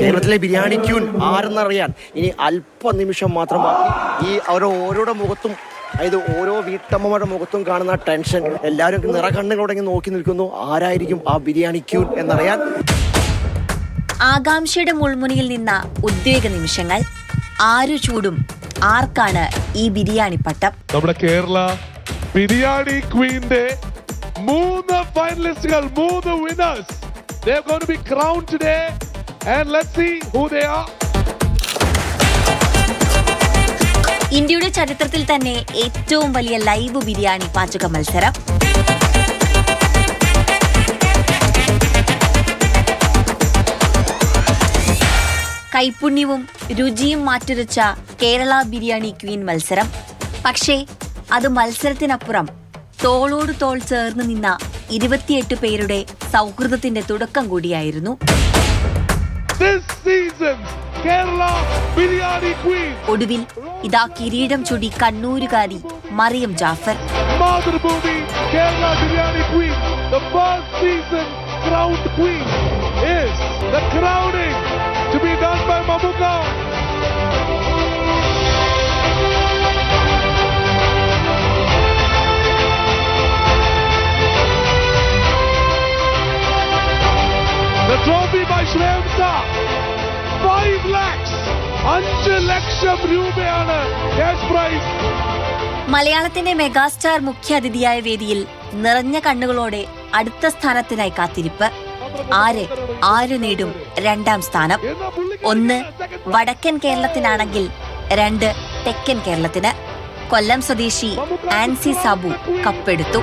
കേരളത്തിലെ ബിരിയാണി ക്യൂൻ ആരെന്നറിയാൻ ഇനി അല്പനിമിഷം മാത്രം ബാക്കി. ഈ ഓരോ ഓരോരുടെ മുഖത്തും അതായത് ഓരോ വീട്ടമ്മമാരുടെ മുഖത്തും കാണുന്ന ടെൻഷൻ എല്ലാവരും നിറകണ്ണുകളോടെ നോക്കി നിൽക്കുന്നു. ആരായിരിക്കും ആ ബിരിയാണി ക്യൂൻ എന്നറിയാൻ? ആകാംക്ഷയുടെ മുൾമുനയിൽ നിന്ന ഉദ്വേഗ നിമിഷങ്ങൾ. ആരു ചൂടും ആർക്കാണ് ഈ ബിരിയാണി പട്ടം? നമ്മുടെ കേരള ബിരിയാണി ക്വീന്റെ മൂന്ന് ഫൈനലിസ്റ്റുകൾ മൂന്ന് winners They're going to be crowned today. And let's see who they are. ഇന്ത്യയുടെ ചരിത്രത്തിൽ തന്നെ ഏറ്റവും വലിയ ലൈവ് ബിരിയാണി പാചക മത്സരം. കൈപുണ്യവും രുചിയും മാറ്റുരച്ച കേരള ബിരിയാണി ക്വീൻ മത്സരം. പക്ഷേ അത് മത്സരത്തിനപ്പുറം തോളോട് തോൾ ചേർന്ന് നിന്ന ഇരുപത്തിയെട്ട് പേരുടെ സൗഹൃദത്തിന്റെ തുടക്കം കൂടിയായിരുന്നു. ഒടുവിൽ ഇതാ കിരീടം ചൊടി കണ്ണൂരുകാരി Mariyam Jafar Madhurabhumi Kerala Biryani Queen, the first season crowned queen is അഞ്ച് ലക്ഷം രൂപയാണ് ക്യാഷ് പ്രൈസ് മലയാളത്തിന്റെ മെഗാസ്റ്റാർ മുഖ്യാതിഥിയായ വേദിയിൽ നിറഞ്ഞ കണ്ണുകളോടെ അടുത്ത സ്ഥാനത്തിനായി കാത്തിരിപ്പ്. ആര് ആര് നേടും രണ്ടാം സ്ഥാനം? ഒന്ന് വടക്കൻ കേരളത്തിനാണെങ്കിൽ രണ്ട് തെക്കൻ കേരളത്തിന്. കൊല്ലം സ്വദേശി Ancy Sabu കപ്പെടുത്തു.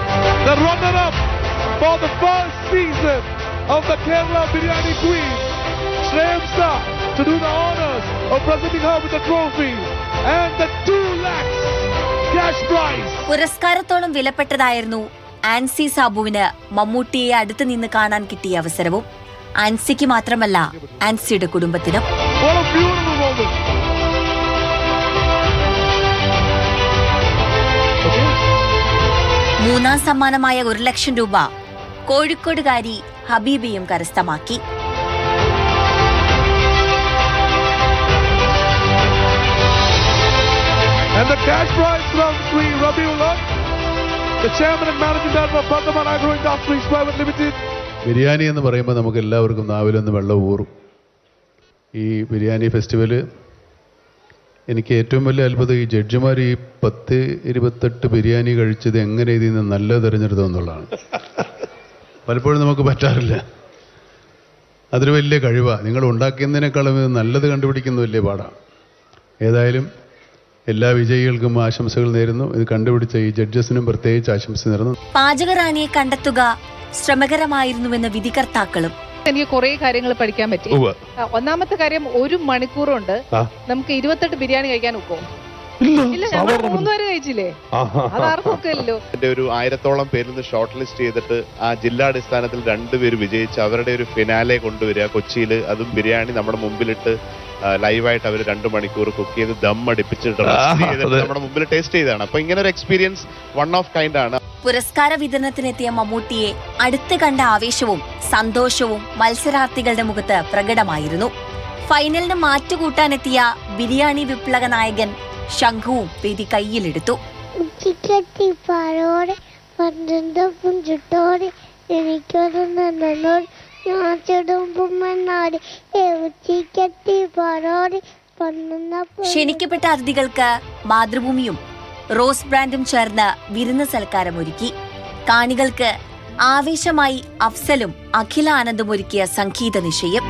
For the first season of the Kerala Biryani Queen, Shreyamsa, to do the honors of presenting her with the trophy and the two lakhs cash prize. പുരസ്കാരത്തോളം വിലപ്പെട്ടതായിരുന്നു Ancy സാബുവിന് മമ്മൂട്ടിയെ അടുത്ത് നിന്ന് കാണാൻ കിട്ടിയ അവസരവും ആൻസിക്ക് മാത്രമല്ല ആൻസിയുടെ കുടുംബത്തിനും. മൂന്നാം സമ്മാനമായ ഒരു ലക്ഷം രൂപ കോഴിക്കോടുകാരി ഹബീബിയും കരസ്ഥമാക്കി from Sri Rabiullah, the chairman and managing director of Bardhaman Agro Industries Private Limited. Biryani എന്ന് പറയുമ്പോൾ നമുക്ക് എല്ലാവർക്കും നാവിലൊന്ന് വെള്ളം ഊറും. ഈ ബിരിയാണി ഫെസ്റ്റിവൽ എനിക്ക് ഏറ്റവും വലിയ അത്ഭുതം ഈ ജഡ്ജിമാർ ഈ പത്ത് ഇരുപത്തെട്ട് ബിരിയാണി കഴിച്ചത് എങ്ങനെ ഇതിൽ നിന്ന് നല്ല തിരഞ്ഞെടുത്തു എന്നുള്ളതാണ്. പലപ്പോഴും നമുക്ക് പറ്റാറില്ല. അതൊരു വലിയ കഴിവാണ് നിങ്ങൾ ഉണ്ടാക്കിയതിനേക്കാളും ഇത് നല്ലത് കണ്ടുപിടിക്കുന്ന വലിയ പാടാണ് ഏതായാലും എല്ലാ വിജയികൾക്കും ആശംസകൾ നേരുന്നു. ഇത് കണ്ടുപിടിച്ച ഈ ജഡ്ജസിനും പ്രത്യേകിച്ച് ആശംസ നേരുന്നു. പാചകറാണിയെ കണ്ടെത്തുക ശ്രമകരമായിരുന്നുവെന്ന് വിധികർത്താക്കളും. എനിക്ക് കുറെ കാര്യങ്ങൾ പഠിക്കാൻ പറ്റി. ഒന്നാമത്തെ കാര്യം ഒരു മണിക്കൂറുണ്ട്. നമുക്ക് ഇരുപത്തെട്ട് ബിരിയാണി കഴിക്കാൻ ഒക്കോ ഇല്ല. ഞങ്ങൾ മൂന്നുപേര് കഴിച്ചില്ലേ? അതിന്റെ ഒരു ആയിരത്തോളം പേരിൽ നിന്ന് ഷോർട്ട് ലിസ്റ്റ് ചെയ്തിട്ട് ആ ജില്ലാടിസ്ഥാനത്തിൽ രണ്ടുപേര് വിജയിച്ച് അവരുടെ ഒരു ഫിനാലെ കൊണ്ടുവരിക. കൊച്ചിയിൽ അതും ബിരിയാണി നമ്മുടെ മുമ്പിലിട്ട് ലൈവായിട്ട് അവർ രണ്ടു മണിക്കൂർ കുക്ക് ചെയ്ത് ദം അടിപ്പിച്ചിട്ട് നമ്മുടെ മുമ്പിൽ ടേസ്റ്റ് ചെയ്താണ് അപ്പൊ ഇങ്ങനെ ഒരു എക്സ്പീരിയൻസ് വൺ ഓഫ് കൈൻഡ് ആണ്. പുരസ്കാര വിതരണത്തിനെത്തിയ മമ്മൂട്ടിയെ അടുത്ത് കണ്ട ആവേശവും സന്തോഷവും മത്സരാർത്ഥികളുടെ മുഖത്ത് പ്രകടമായിരുന്നു. ഫൈനലിന് മാറ്റുകൂട്ടാനെത്തിയ ബിരിയാണി വിപ്ലവ നായകൻ ശംഖുവും വേദി കയ്യിലെടുത്തു. ഉച്ചിക്കത്തി പാറോടെ പന്ത്രണ്ടൊപ്പം ചുട്ടോടെ എനിക്കൊരു നന്നോട് ഞാൻ ചെടുമ്പുമെന്നാടി ഉച്ചിക്കത്തി പാറോടെ പന്ത്രണ്ടപ്പം ക്ഷണിക്കപ്പെട്ട അതിഥികൾക്ക് മാതൃഭൂമിയും റോസ് ബ്രാൻഡും ചേർന്ന് വിരുന്ന് സൽക്കാരം ഒരുക്കി. കാണികൾക്ക് ആവേശമായി അഫ്സലും അഖില ആനന്ദും ഒരുക്കിയ സംഗീത നിശയും